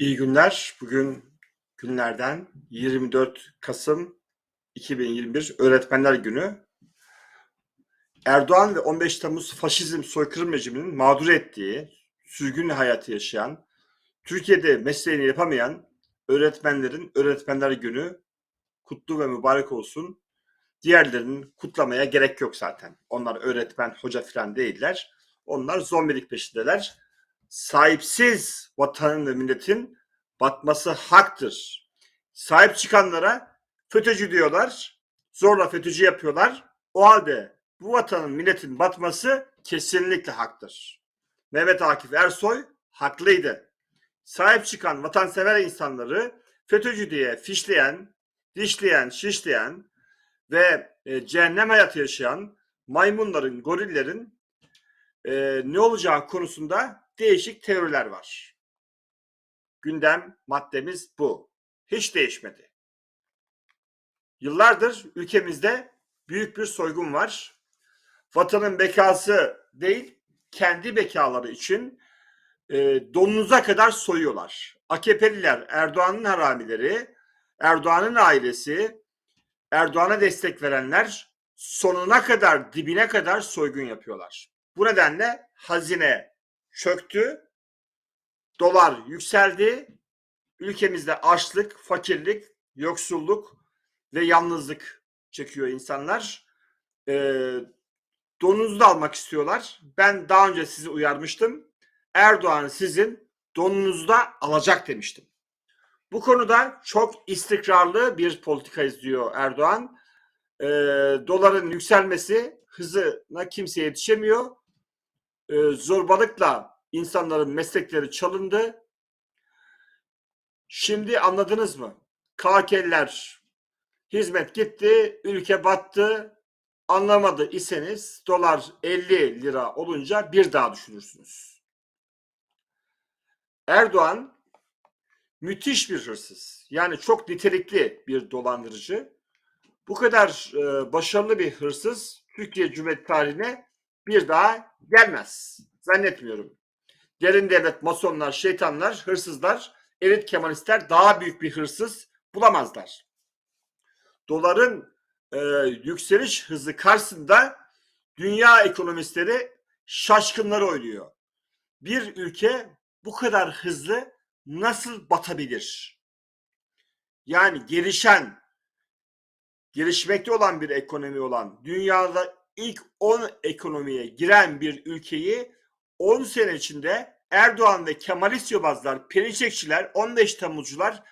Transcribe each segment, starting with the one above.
İyi günler. Bugün günlerden 24 Kasım 2021 Öğretmenler Günü. Erdoğan ve 15 Temmuz faşizm soykırım rejiminin mağdur ettiği, sürgün hayatı yaşayan, Türkiye'de mesleğini yapamayan öğretmenlerin Öğretmenler Günü kutlu ve mübarek olsun. Diğerlerinin kutlamaya gerek yok zaten. Onlar öğretmen, hoca falan değiller. Onlar zombilik peşindeler. Sahipsiz vatanın ve milletin batması haktır. Sahip çıkanlara FETÖ'cü diyorlar. Zorla FETÖ'cü yapıyorlar. O halde bu vatanın milletin batması kesinlikle haktır. Mehmet Akif Ersoy haklıydı. Sahip çıkan vatansever insanları FETÖ'cü diye fişleyen, dişleyen, şişleyen ve e, cehennem hayatı yaşayan maymunların, gorillerin e, ne olacağı konusunda değişik teoriler var. Gündem maddemiz bu. Hiç değişmedi. Yıllardır ülkemizde büyük bir soygun var. Vatanın bekası değil, kendi bekaları için e, donunuza kadar soyuyorlar. AKP'liler, Erdoğan'ın haramileri, Erdoğan'ın ailesi, Erdoğan'a destek verenler sonuna kadar, dibine kadar soygun yapıyorlar. Bu nedenle hazine çöktü, dolar yükseldi, ülkemizde açlık, fakirlik, yoksulluk ve yalnızlık çekiyor insanlar. Ee, donunuzu da almak istiyorlar. Ben daha önce sizi uyarmıştım. Erdoğan sizin donunuzu da alacak demiştim. Bu konuda çok istikrarlı bir politika izliyor Erdoğan. Ee, doların yükselmesi hızına kimse yetişemiyor. Ee, zorbalıkla insanların meslekleri çalındı. Şimdi anladınız mı? KK'liler hizmet gitti, ülke battı. Anlamadı iseniz dolar 50 lira olunca bir daha düşünürsünüz. Erdoğan müthiş bir hırsız. Yani çok nitelikli bir dolandırıcı. Bu kadar e, başarılı bir hırsız Türkiye Cumhuriyeti tarihine bir daha gelmez. Zannetmiyorum. Derin devlet, masonlar, şeytanlar, hırsızlar, elit kemalistler daha büyük bir hırsız bulamazlar. Doların e, yükseliş hızı karşısında dünya ekonomistleri şaşkınlar oynuyor. Bir ülke bu kadar hızlı nasıl batabilir? Yani gelişen, gelişmekte olan bir ekonomi olan, dünyada ilk 10 ekonomiye giren bir ülkeyi 10 sene içinde Erdoğan ve Kemalist yobazlar, Perinçekçiler, 15 Temmuzcular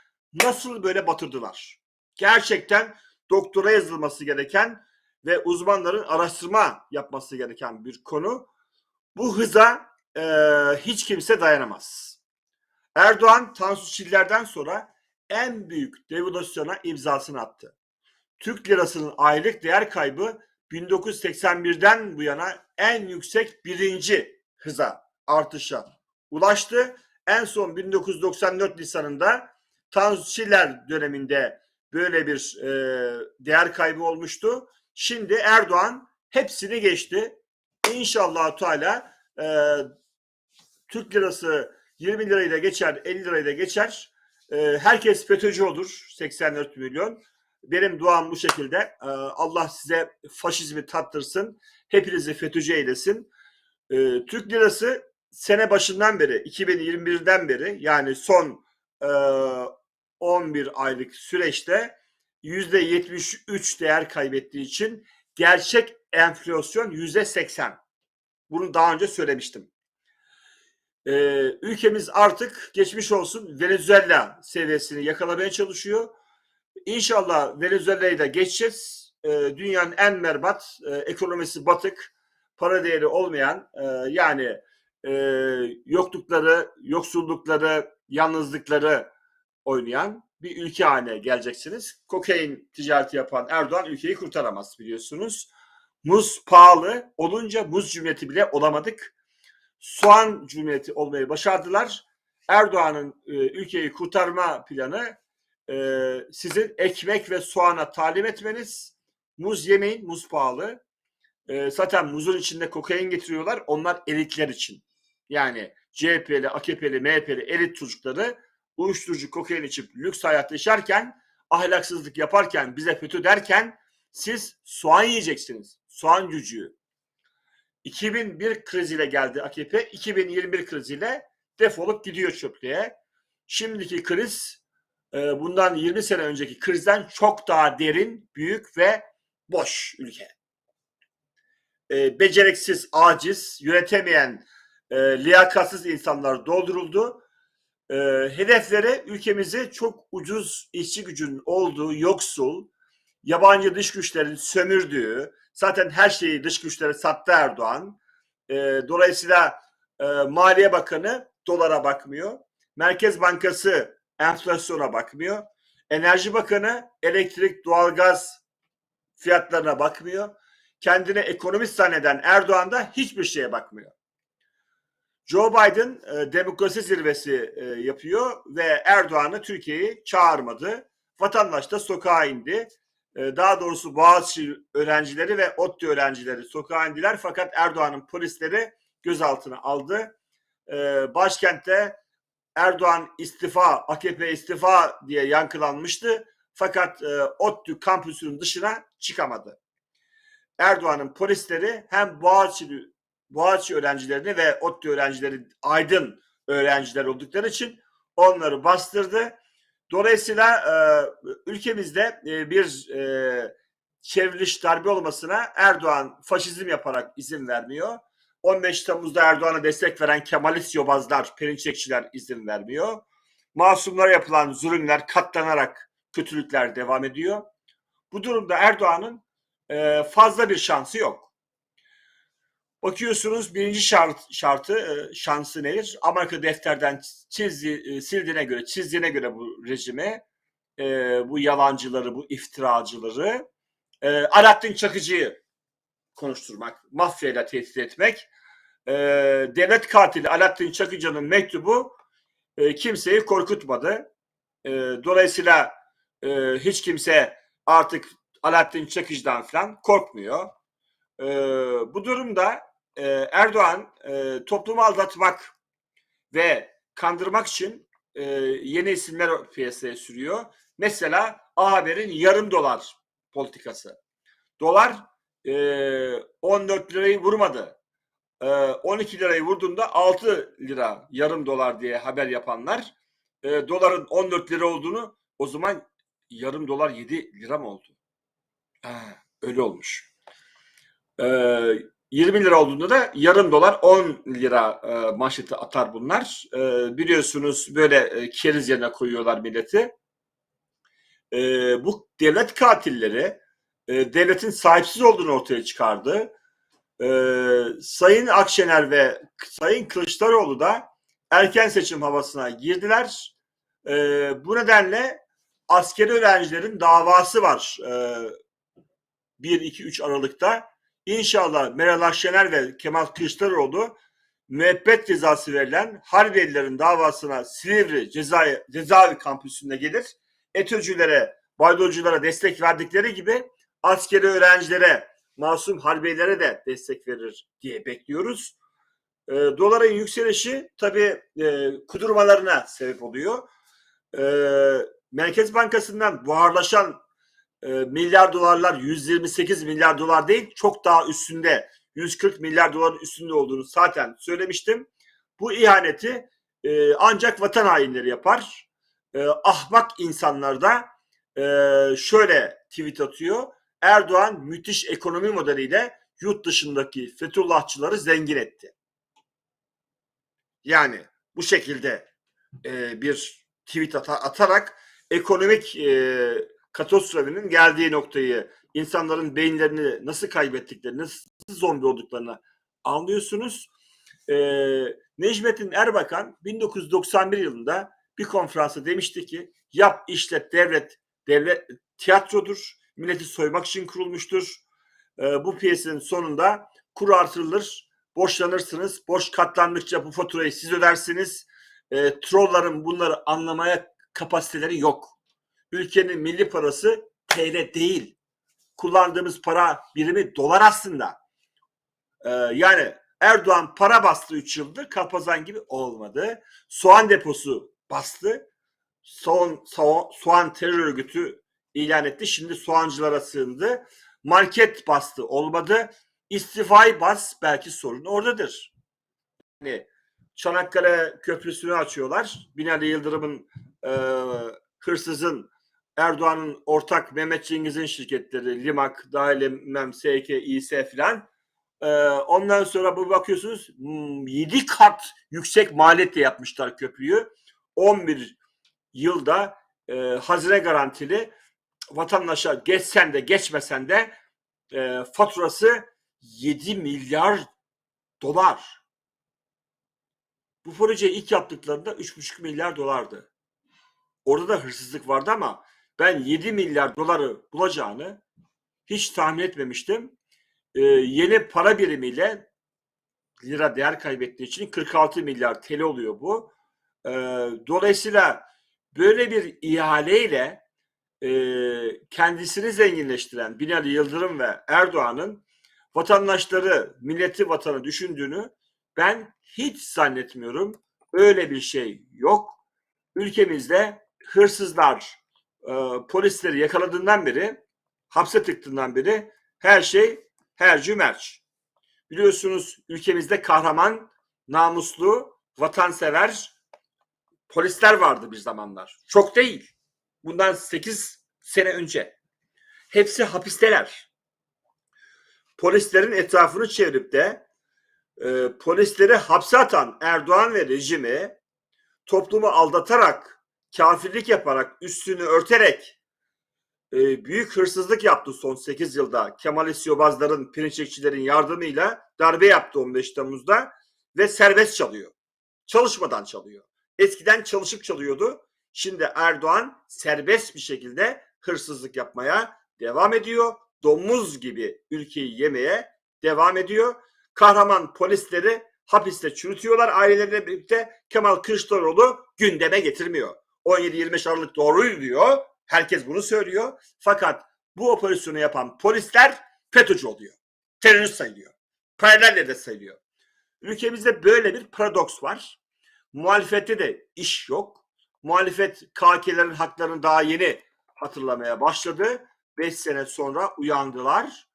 nasıl böyle batırdılar? Gerçekten doktora yazılması gereken ve uzmanların araştırma yapması gereken bir konu. Bu hıza e, hiç kimse dayanamaz. Erdoğan Tansu Çiller'den sonra en büyük devalüasyona imzasını attı. Türk lirasının aylık değer kaybı 1981'den bu yana en yüksek birinci hıza artışa ulaştı. En son 1994 Nisan'ında Tansu Çiller döneminde böyle bir e, değer kaybı olmuştu. Şimdi Erdoğan hepsini geçti. İnşallah Teala e, Türk lirası 20 lirayı da geçer, 50 lirayı da geçer. E, herkes FETÖ'cü olur. 84 milyon. Benim duam bu şekilde. E, Allah size faşizmi tattırsın. Hepinizi FETÖ'cü eylesin. E, Türk lirası sene başından beri 2021'den beri yani son e, 11 aylık süreçte yüzde 73 değer kaybettiği için gerçek enflasyon yüzde 80. Bunu daha önce söylemiştim. Ee, ülkemiz artık geçmiş olsun Venezuela seviyesini yakalamaya çalışıyor. İnşallah Venezuela'yı da geçeceğiz. Ee, dünyanın en merbat, e, ekonomisi batık, para değeri olmayan e, yani e, yoklukları, yoksullukları, yalnızlıkları oynayan bir ülke haline geleceksiniz. Kokain ticareti yapan Erdoğan ülkeyi kurtaramaz biliyorsunuz. Muz pahalı olunca muz cumhuriyeti bile olamadık. Soğan cumhuriyeti olmayı başardılar. Erdoğan'ın e, ülkeyi kurtarma planı e, sizin ekmek ve soğana talim etmeniz. Muz yemeyin, muz pahalı. E, zaten muzun içinde kokain getiriyorlar. Onlar elitler için. Yani CHP'li, AKP'li, MHP'li elit çocukları uyuşturucu, kokain içip lüks hayat yaşarken, ahlaksızlık yaparken, bize FETÖ derken siz soğan yiyeceksiniz. Soğan cücüğü. 2001 kriziyle geldi AKP. 2021 kriziyle defolup gidiyor çöplüğe. Şimdiki kriz e, bundan 20 sene önceki krizden çok daha derin, büyük ve boş ülke. E, beceriksiz, aciz, yönetemeyen, e, liyakatsız insanlar dolduruldu. E, hedefleri ülkemizi çok ucuz işçi gücünün olduğu, yoksul, yabancı dış güçlerin sömürdüğü, zaten her şeyi dış güçlere sattı Erdoğan. E, dolayısıyla e, Maliye Bakanı dolara bakmıyor. Merkez Bankası enflasyona bakmıyor. Enerji Bakanı elektrik, doğalgaz fiyatlarına bakmıyor. Kendine ekonomist zanneden Erdoğan da hiçbir şeye bakmıyor. Joe Biden e, demokrasi zirvesi e, yapıyor ve Erdoğan'ı Türkiye'yi çağırmadı. Vatandaş da sokağa indi. E, daha doğrusu Boğaziçi öğrencileri ve ODTÜ öğrencileri sokağa indiler fakat Erdoğan'ın polisleri gözaltına aldı. E, başkentte Erdoğan istifa, AKP istifa diye yankılanmıştı. Fakat e, ODTÜ kampüsünün dışına çıkamadı. Erdoğan'ın polisleri hem Boğaziçi, Boğaziçi öğrencilerini ve ODTÜ öğrencileri aydın öğrenciler oldukları için onları bastırdı. Dolayısıyla e, ülkemizde e, bir e, çevriliş darbe olmasına Erdoğan faşizm yaparak izin vermiyor. 15 Temmuz'da Erdoğan'a destek veren Kemalist yobazlar, perinçekçiler izin vermiyor. Masumlara yapılan zulümler katlanarak kötülükler devam ediyor. Bu durumda Erdoğan'ın e, fazla bir şansı yok. Bakıyorsunuz birinci şart, şartı e, şansı nedir? Amerika defterden çizdi, e, sildiğine göre, çizdiğine göre bu rejimi, e, bu yalancıları, bu iftiracıları, e, Alaaddin Çakıcı'yı konuşturmak, mafyayla tehdit etmek. E, devlet katili Alaaddin Çakıcı'nın mektubu e, kimseyi korkutmadı. E, dolayısıyla e, hiç kimse artık Alaaddin Çakıcı'dan falan korkmuyor. E, bu durumda e, Erdoğan e, toplumu aldatmak ve kandırmak için e, yeni isimler piyasaya sürüyor. Mesela A Haber'in yarım dolar politikası. Dolar e, 14 lirayı vurmadı. E, 12 lirayı vurduğunda 6 lira yarım dolar diye haber yapanlar e, doların 14 lira olduğunu o zaman yarım dolar 7 lira mı oldu? Ha, öyle olmuş. E, 20 lira olduğunda da yarım dolar 10 lira e, manşeti atar bunlar. E, biliyorsunuz böyle e, keriz yerine koyuyorlar milleti. Bu devlet katilleri e, devletin sahipsiz olduğunu ortaya çıkardı. E, Sayın Akşener ve Sayın Kılıçdaroğlu da erken seçim havasına girdiler. E, bu nedenle askeri öğrencilerin davası var e, 1-2-3 Aralık'ta. İnşallah Meral Akşener ve Kemal Kılıçdaroğlu müebbet cezası verilen Harbiyelilerin davasına Silivri cezaevi, cezaevi kampüsünde gelir. ETÖ'cülere, Baydoculara destek verdikleri gibi askeri öğrencilere, masum harbiyelere de destek verir diye bekliyoruz. E, doların yükselişi tabii e, kudurmalarına sebep oluyor. E, Merkez Bankası'ndan buharlaşan e, milyar dolarlar 128 milyar dolar değil çok daha üstünde 140 milyar doların üstünde olduğunu zaten söylemiştim. Bu ihaneti e, ancak vatan hainleri yapar. E, ahmak insanlar da e, şöyle tweet atıyor. Erdoğan müthiş ekonomi modeliyle yurt dışındaki Fethullahçıları zengin etti. Yani bu şekilde e, bir tweet ata, atarak ekonomik e, katastrofinin geldiği noktayı, insanların beyinlerini nasıl kaybettiklerini, nasıl zombi olduklarını anlıyorsunuz. Ee, Necmettin Erbakan 1991 yılında bir konferansta demişti ki yap işlet devlet devlet tiyatrodur. Milleti soymak için kurulmuştur. Ee, bu piyesenin sonunda kur artırılır, borçlanırsınız. Borç katlandıkça bu faturayı siz ödersiniz. Ee, trolların bunları anlamaya kapasiteleri yok ülkenin milli parası TL değil. Kullandığımız para birimi dolar aslında. Ee, yani Erdoğan para bastı 3 yıldır Kalpazan gibi olmadı. Soğan deposu bastı. soğan, soğan, soğan terör örgütü ilan etti. Şimdi soğancılara sığındı. Market bastı olmadı. İstifayı bas belki sorun oradadır. Yani Çanakkale Köprüsü'nü açıyorlar. Binali Yıldırım'ın e, hırsızın Erdoğan'ın ortak Mehmet Cengiz'in şirketleri Limak, Dahil Mem, SK, İS filan. E, ondan sonra bu bakıyorsunuz 7 kat yüksek maliyetle yapmışlar köprüyü. 11 yılda e, hazine garantili vatandaşa geçsen de geçmesen de e, faturası 7 milyar dolar. Bu projeyi ilk yaptıklarında 3,5 milyar dolardı. Orada da hırsızlık vardı ama ben 7 milyar doları bulacağını hiç tahmin etmemiştim. Ee, yeni para birimiyle lira değer kaybettiği için 46 milyar TL oluyor bu. Ee, dolayısıyla böyle bir ihaleyle e, kendisini zenginleştiren Binali Yıldırım ve Erdoğan'ın vatandaşları, milleti, vatanı düşündüğünü ben hiç zannetmiyorum. Öyle bir şey yok. Ülkemizde hırsızlar e, polisleri yakaladığından beri, hapse tıktığından beri her şey her cümerç. Biliyorsunuz ülkemizde kahraman, namuslu, vatansever polisler vardı bir zamanlar. Çok değil. Bundan 8 sene önce. Hepsi hapisteler. Polislerin etrafını çevirip de e, polisleri hapse atan Erdoğan ve rejimi toplumu aldatarak, kafirlik yaparak, üstünü örterek e, büyük hırsızlık yaptı son 8 yılda. Kemalist yobazların, pirinçekçilerin yardımıyla darbe yaptı 15 Temmuz'da ve serbest çalıyor. Çalışmadan çalıyor. Eskiden çalışıp çalıyordu. Şimdi Erdoğan serbest bir şekilde hırsızlık yapmaya devam ediyor. Domuz gibi ülkeyi yemeye devam ediyor. Kahraman polisleri hapiste çürütüyorlar aileleriyle birlikte. Kemal Kılıçdaroğlu gündeme getirmiyor. 17-25 Aralık doğruydu diyor. Herkes bunu söylüyor. Fakat bu operasyonu yapan polisler FETÖ'cü oluyor. Terörist sayılıyor. Paralel de sayılıyor. Ülkemizde böyle bir paradoks var. Muhalefette de iş yok. Muhalefet KK'lerin haklarını daha yeni hatırlamaya başladı. 5 sene sonra uyandılar.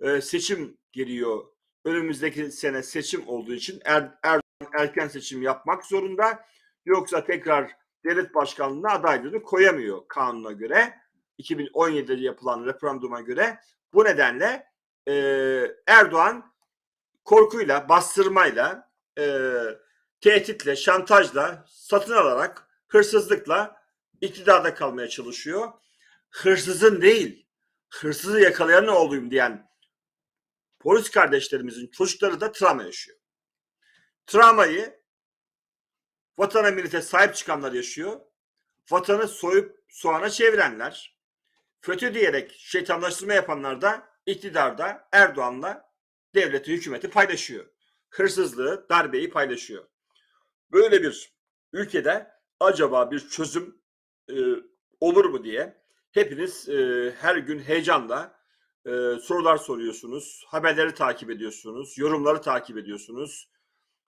Ee, seçim geliyor. Önümüzdeki sene seçim olduğu için er, Erdoğan erken seçim yapmak zorunda. Yoksa tekrar devlet başkanlığına adaylığını koyamıyor kanuna göre. 2017'de yapılan referanduma göre. Bu nedenle e, Erdoğan korkuyla, bastırmayla, e, tehditle, şantajla, satın alarak, hırsızlıkla iktidarda kalmaya çalışıyor. Hırsızın değil, hırsızı yakalayan ne olayım diyen polis kardeşlerimizin çocukları da travma yaşıyor. Travmayı vatana millete sahip çıkanlar yaşıyor. Vatanı soyup soğana çevirenler, FETÖ diyerek şeytanlaştırma yapanlar da iktidarda Erdoğan'la devleti, hükümeti paylaşıyor. Hırsızlığı, darbeyi paylaşıyor. Böyle bir ülkede acaba bir çözüm e, olur mu diye hepiniz e, her gün heyecanla e, sorular soruyorsunuz, haberleri takip ediyorsunuz, yorumları takip ediyorsunuz.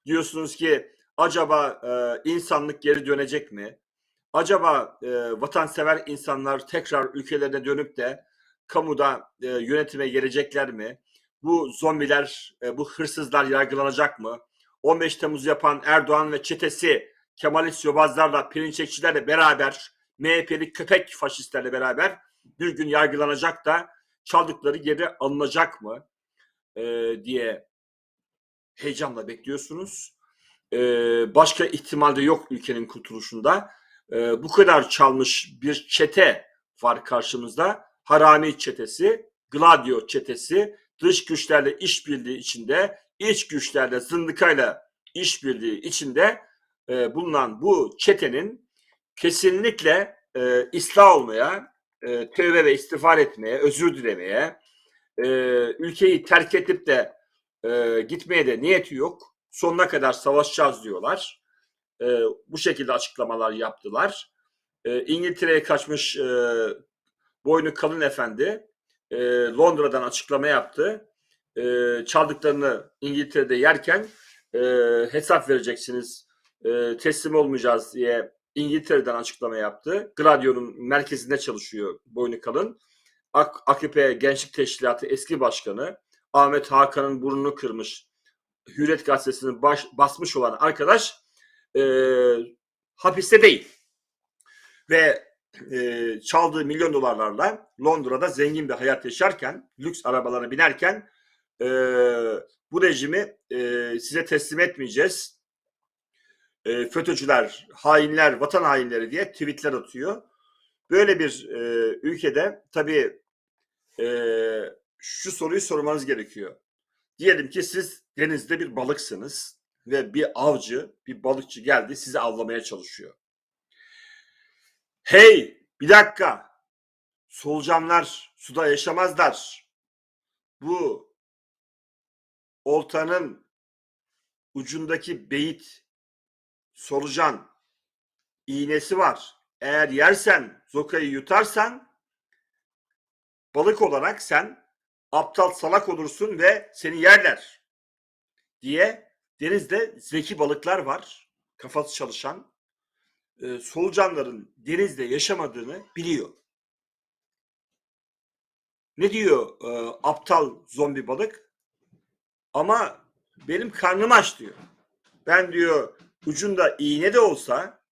Diyorsunuz ki acaba e, insanlık geri dönecek mi? Acaba e, vatansever insanlar tekrar ülkelerine dönüp de kamuda e, yönetime gelecekler mi? Bu zombiler, e, bu hırsızlar yargılanacak mı? 15 Temmuz yapan Erdoğan ve çetesi Kemalist yobazlarla, pirinçekçilerle beraber, MHP'li köpek faşistlerle beraber bir gün yargılanacak da çaldıkları geri alınacak mı e, diye heyecanla bekliyorsunuz. E, başka ihtimal de yok ülkenin kurtuluşunda. E, bu kadar çalmış bir çete var karşımızda. Harami çetesi, Gladio çetesi, dış güçlerle işbirliği içinde, iç güçlerle, zındıkayla işbirliği içinde e, bulunan bu çetenin kesinlikle e, ıslah olmaya, e, tövbe ve istiğfar etmeye, özür dilemeye, e, ülkeyi terk edip de e, gitmeye de niyeti yok. Sonuna kadar savaşacağız diyorlar. E, bu şekilde açıklamalar yaptılar. E, İngiltere'ye kaçmış e, boynu kalın efendi e, Londra'dan açıklama yaptı. E, çaldıklarını İngiltere'de yerken e, hesap vereceksiniz, e, teslim olmayacağız diye İngiltere'den açıklama yaptı. Gladio'nun merkezinde çalışıyor boynu kalın. Ak- AKP Gençlik Teşkilatı eski başkanı Ahmet Hakan'ın burnunu kırmış Hürriyet Gazetesi'nin baş, basmış olan arkadaş e, hapiste değil. Ve e, çaldığı milyon dolarlarla Londra'da zengin bir hayat yaşarken, lüks arabalara binerken e, bu rejimi e, size teslim etmeyeceğiz. E, FETÖ'cüler, hainler, vatan hainleri diye tweetler atıyor. Böyle bir e, ülkede tabii e, şu soruyu sormanız gerekiyor. Diyelim ki siz denizde bir balıksınız ve bir avcı, bir balıkçı geldi sizi avlamaya çalışıyor. Hey bir dakika solucanlar suda yaşamazlar. Bu oltanın ucundaki beyit solucan iğnesi var. Eğer yersen zokayı yutarsan balık olarak sen aptal salak olursun ve seni yerler diye denizde zeki balıklar var. Kafası çalışan e, solucanların denizde yaşamadığını biliyor. Ne diyor e, aptal zombi balık? Ama benim karnım aç diyor. Ben diyor ucunda iğne de olsa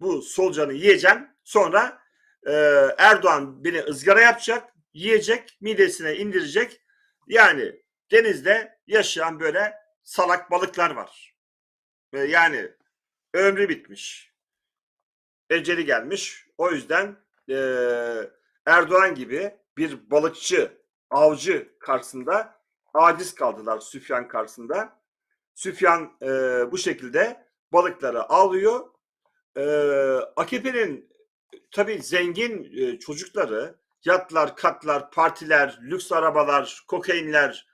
bu solucanı yiyeceğim. Sonra e, Erdoğan beni ızgara yapacak, yiyecek, midesine indirecek. Yani denizde yaşayan böyle salak balıklar var. Ve yani ömrü bitmiş. Eceli gelmiş. O yüzden e, Erdoğan gibi bir balıkçı, avcı karşısında aciz kaldılar Süfyan karşısında. Süfyan e, bu şekilde balıkları alıyor. E, AKP'nin tabii zengin e, çocukları yatlar, katlar, partiler, lüks arabalar, kokainler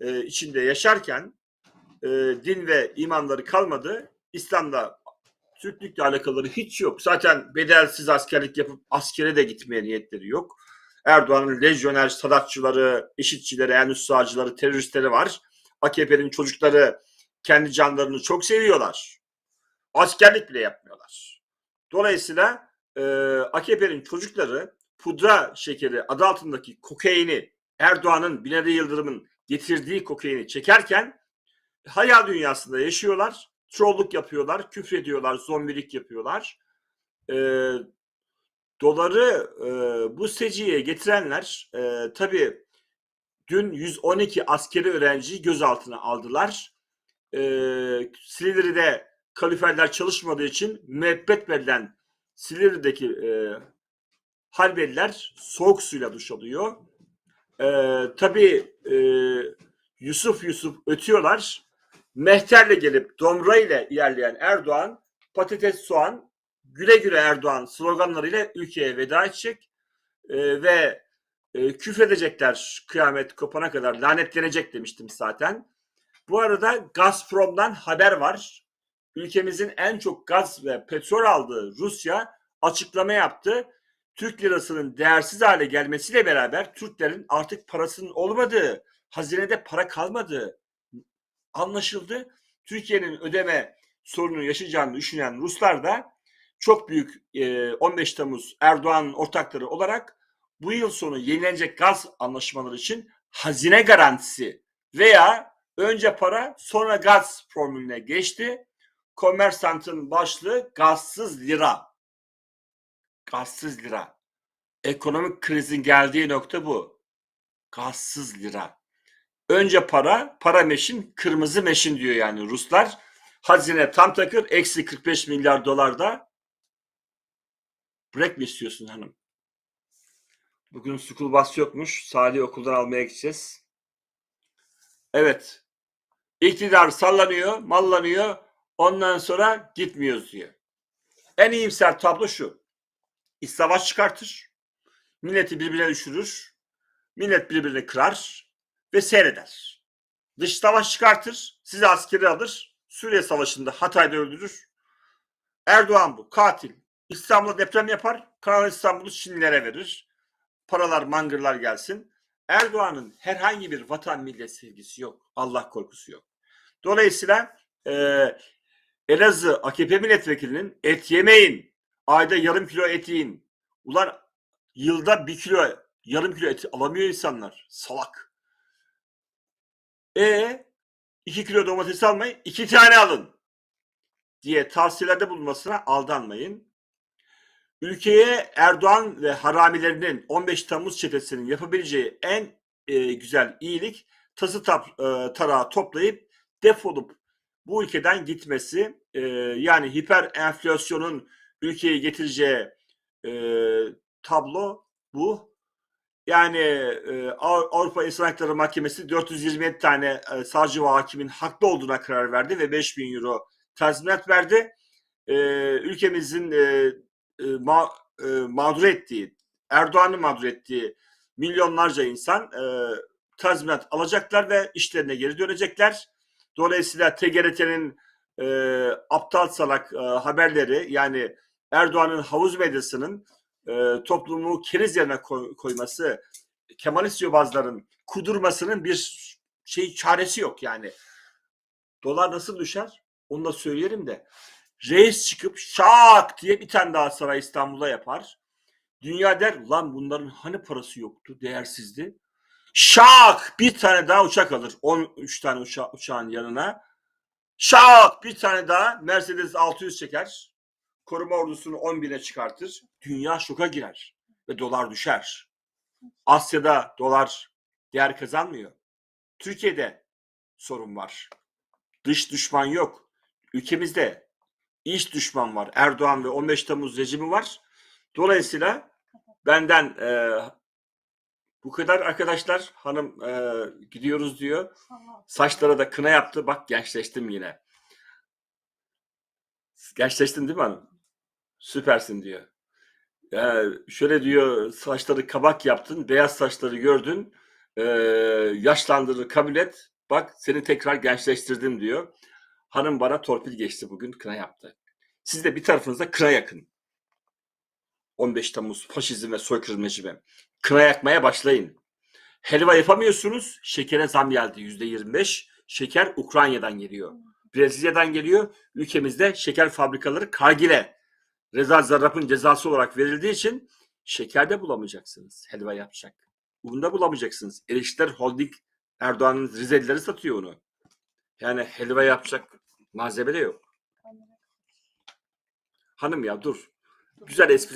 e, içinde yaşarken e, din ve imanları kalmadı. İslam'da Türklükle alakaları hiç yok. Zaten bedelsiz askerlik yapıp askere de gitmeye niyetleri yok. Erdoğan'ın lejyoner, sadatçıları, eşitçileri, en üst sağcıları, teröristleri var. AKP'nin çocukları kendi canlarını çok seviyorlar. Askerlik bile yapmıyorlar. Dolayısıyla e, AKP'nin çocukları pudra şekeri adı altındaki kokaini Erdoğan'ın Binali Yıldırım'ın getirdiği kokaini çekerken hayal dünyasında yaşıyorlar. Trolluk yapıyorlar, küfrediyorlar, zombilik yapıyorlar. E, doları e, bu seciye getirenler e, tabii dün 112 askeri öğrenciyi gözaltına aldılar. E, Silivri'de kaliferler çalışmadığı için müebbet verilen Silivri'deki e, Halveliler soğuk suyla duş alıyor. E, tabii e, Yusuf Yusuf ötüyorlar. Mehterle gelip Domra ile ilerleyen Erdoğan patates soğan güle güle Erdoğan sloganlarıyla ülkeye veda edecek e, ve e, küfredecekler kıyamet kopana kadar lanetlenecek demiştim zaten. Bu arada Gazprom'dan haber var. Ülkemizin en çok gaz ve petrol aldığı Rusya açıklama yaptı. Türk lirasının değersiz hale gelmesiyle beraber Türklerin artık parasının olmadığı, hazinede para kalmadığı anlaşıldı. Türkiye'nin ödeme sorunu yaşayacağını düşünen Ruslar da çok büyük e, 15 Temmuz Erdoğan ortakları olarak bu yıl sonu yenilenecek gaz anlaşmaları için hazine garantisi veya önce para sonra gaz formülüne geçti. Kommersant'ın başlığı gazsız lira. Gazsız lira. Ekonomik krizin geldiği nokta bu. Gazsız lira. Önce para, para meşin, kırmızı meşin diyor yani Ruslar. Hazine tam takır, eksi 45 milyar dolarda. Break mi istiyorsun hanım? Bugün school bus yokmuş. Salih okuldan almaya gideceğiz. Evet. İktidar sallanıyor, mallanıyor. Ondan sonra gitmiyoruz diyor. En iyimser tablo şu. İç savaş çıkartır. Milleti birbirine düşürür. Millet birbirini kırar ve seyreder. Dış savaş çıkartır. Sizi askeri alır. Suriye Savaşı'nda Hatay'da öldürür. Erdoğan bu. Katil. İstanbul'a deprem yapar. Kanal İstanbul'u Çinlilere verir. Paralar mangırlar gelsin. Erdoğan'ın herhangi bir vatan millet sevgisi yok. Allah korkusu yok. Dolayısıyla e, Elazığ AKP milletvekilinin et yemeyin, Ayda yarım kilo et yiyin. Ulan yılda bir kilo, yarım kilo et alamıyor insanlar. Salak. E iki kilo domates almayın, iki tane alın diye tavsiyelerde bulunmasına aldanmayın. Ülkeye Erdoğan ve haramilerinin 15 Temmuz çetesinin yapabileceği en e, güzel iyilik tası tap, e, tarağı toplayıp defolup bu ülkeden gitmesi e, yani hiper enflasyonun ülkeye getireceği e, tablo bu. Yani e, Av- Avrupa İnsan Hakları Mahkemesi 427 tane e, savcı ve hakimin haklı olduğuna karar verdi ve 5000 euro tazminat verdi. E, ülkemizin e, e, ma- e, mağdur ettiği, Erdoğan'ı mağdur ettiği milyonlarca insan e, tazminat alacaklar ve işlerine geri dönecekler. Dolayısıyla TGRT'nin e, aptal salak e, haberleri yani Erdoğan'ın havuz medyasının e, toplumu keriz yerine koy- koyması, Kemalist yobazların kudurmasının bir şey çaresi yok yani. Dolar nasıl düşer? Onu da söyleyelim de. Reis çıkıp şak diye bir tane daha saray İstanbul'a yapar. Dünya der lan bunların hani parası yoktu, değersizdi. Şak bir tane daha uçak alır. 13 tane uça- uçağın yanına. Şak bir tane daha Mercedes 600 çeker. Koruma ordusunu 10 bine çıkartır. Dünya şoka girer ve dolar düşer. Asya'da dolar değer kazanmıyor. Türkiye'de sorun var. Dış düşman yok. Ülkemizde iç düşman var. Erdoğan ve 15 Temmuz rejimi var. Dolayısıyla benden e, bu kadar arkadaşlar. Hanım e, gidiyoruz diyor. Saçlara da kına yaptı. Bak gençleştim yine. Gençleştin değil mi hanım? Süpersin diyor. Ya şöyle diyor saçları kabak yaptın. Beyaz saçları gördün. E, yaşlandırır kabul et. Bak seni tekrar gençleştirdim diyor. Hanım bana torpil geçti bugün. Kına yaptı. Siz de bir tarafınızda kına yakın. 15 Temmuz faşizm ve soykırım rejimi. Kına yakmaya başlayın. Helva yapamıyorsunuz. Şekere zam geldi yüzde 25. Şeker Ukrayna'dan geliyor. Brezilya'dan geliyor. Ülkemizde şeker fabrikaları Kargil'e Reza Zarrab'ın cezası olarak verildiği için şekerde bulamayacaksınız. Helva yapacak. Unda bulamayacaksınız. Erişler Holding Erdoğan'ın Rizelileri satıyor onu. Yani helva yapacak malzeme de yok. Hanım ya dur. Güzel espri